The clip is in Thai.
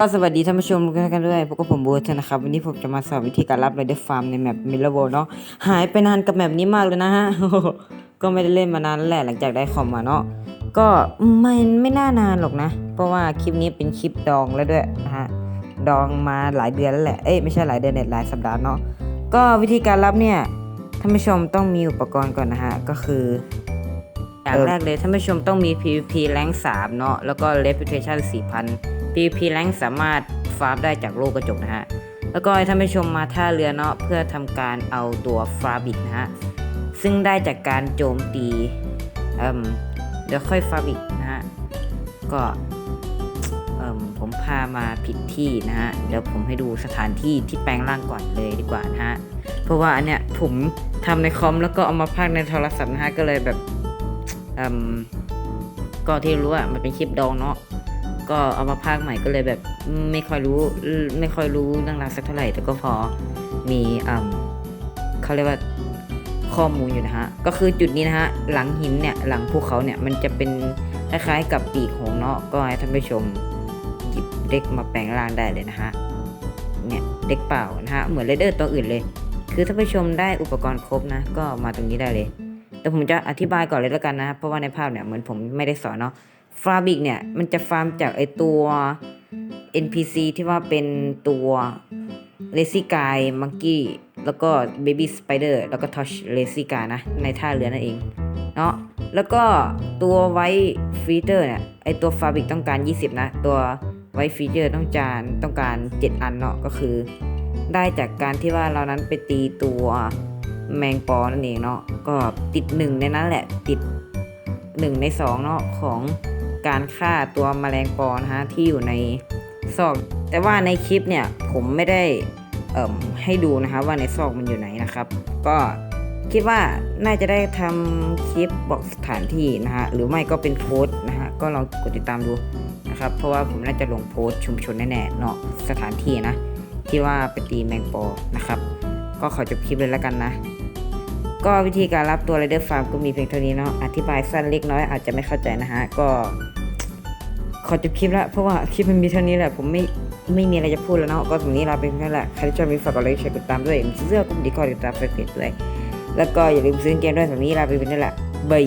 ก็สวัสดีท่านผู้ชมทุกท่านกันด้วยพวกบผมบูธนะครับ วันนี้ผมจะมาสอนวิธีการรับไรเดอร์ฟาร์มในแมปมิลเลอร์โวเนาะหายไปนานกับแมปนี้มากเลยนะฮะก็ไม่ได้เล่นมานานแล้วแหละหลังจากได้คอมมาเนาะก็ไม่ไม่น่านานหรอกนะ เพราะว่าคลิปนี้เป็นคลิปดองแล้วด้วยนะฮะดองมาหลายเดือนแล้วแหละเอ้ยไม่ใช่หลายเดือนเน็ตหลายสัปดาห์เนาะก็วิธีการรับเนี่ยท่านผู้ชมต้องมีอุปกรณ์ก่อนนะฮะก็คือ อย่างแรกเลยท่านผู้ชมต้องมี PVP แรง3เนาะแล้วก็ Reputation 4,000 PVP แรงสามารถฟาร์มได้จากโลกกระจกนะฮะ แล้วก็ท่านผู้ชมมาท่าเรือเนาะเพื่อทำการเอาตัวฟาบิกนะฮะ ซึ่งได้จากการโจมตีเอ่มเดี๋ยวค่อยฟาบิกนะฮะ ก็เอ่มผมพามาผิดที่นะฮะ เดี๋ยวผมให้ดูสถานที่ที่แปลงร่างก่อนเลยดีกว่านะฮะ เพราะว่าอันเนี้ยผมทำในคอมแล้วก็เอามาพากในโทรศัพท์นะฮะก็เลยแบบ ก็ที่รู้อะมันเป็นคลิปดองเนาะก็เอามาพากย์ใหม่ก็เลยแบบไม่ค่อยรู้ไม่ค่อยรู้เรื่องราวสักเท่าไหร่ แต่ก็พอมีอืมเขาเรียกว่าข้อมูลอยู่นะฮะ ก็คือจุดนี้นะฮะ หลังหินเนี่ย หลังภูเขาเนี่ย มันจะเป็นคล้ายๆกับปีกหงเนาะ ก็ให้ท่านผู้ชมหยิบเด็กมาแปลงร่างได้เลยนะฮะ เนี่ยเด็กเปล่านะฮะ เหมือนเรเดอร์ตัวอื่นเลย คือท่านผู้ชมได้อุปกรณ์ครบนะ ก็มาตรงนี้ได้เลย แต่ผมจะอธิบายก่อนเลยแล้วกันนะ เพราะว่าในภาพเนี่ยเหมือนผมไม่ได้สอนเนาะฟาบิกเนี่ยมันจะฟาร์มจากไอตัว NPC ที่ว่าเป็นตัวเลซี่กายมังกี้แล้วก็เบบี้สไปเดอร์แล้วก็ทอชเลซี่กานะ ในท่าเรือนั่นเองเนาะแล้วก็ตัวไวฟีเตอร์เนี่ยไอตัวฟาบิกต้องการ 20 นะ ตัวไวฟีเตอร์ต้องการต้องการ 7 อันเนาะก็คือ ได้จากการที่ว่าเรานั้นไปตีตัว แมงปอนั่นเองเนาะก็ติดหนึ่งในนั้นแหละติดหนึ่งในสองเนาะของการฆ่าตัวแมลงปอนะฮะที่อยู่ในซอก แต่ว่าในคลิปเนี่ยผมไม่ได้เอ่มให้ดูนะคะว่าในซอกมันอยู่ไหนนะครับ ก็คิดว่าน่าจะได้ทำคลิปบอกสถานที่นะฮะหรือไม่ก็เป็นโพสต์นะฮะก็ลองกดติดตามดูนะครับ เพราะว่าผมน่าจะลงโพสต์ชุมชนแน่ๆเนาะสถานที่นะที่ว่าไปตีแมงปอนะครับ ก็ขอจบคลิปเลยแล้วกันนะ ก็วิธีการรับตัวไรเดอร์ฟาร์มก็มีเพียงเท่านี้เนาะอธิบายสั้นเล็กน้อยอาจจะไม่เข้าใจนะฮะ ก็ ขอจบคลิปละเพราะว่าคลิปมันมีเท่านี้แหละ ผมไม่ไม่มีอะไรจะพูดแล้วเนาะก็ตรงนี้ลาไปเพียงเท่านี้แหละใครที่ชอบมีฝากกดไลค์แชร์กดติดตามด้วยมีเสื้อก็ดีก็ติดตามเฟซบุ๊กด้วยแล้วก็อย่าลืมซื้อเกมด้วยตรงนี้ลาไปเพียงเท่านี้แหละบาย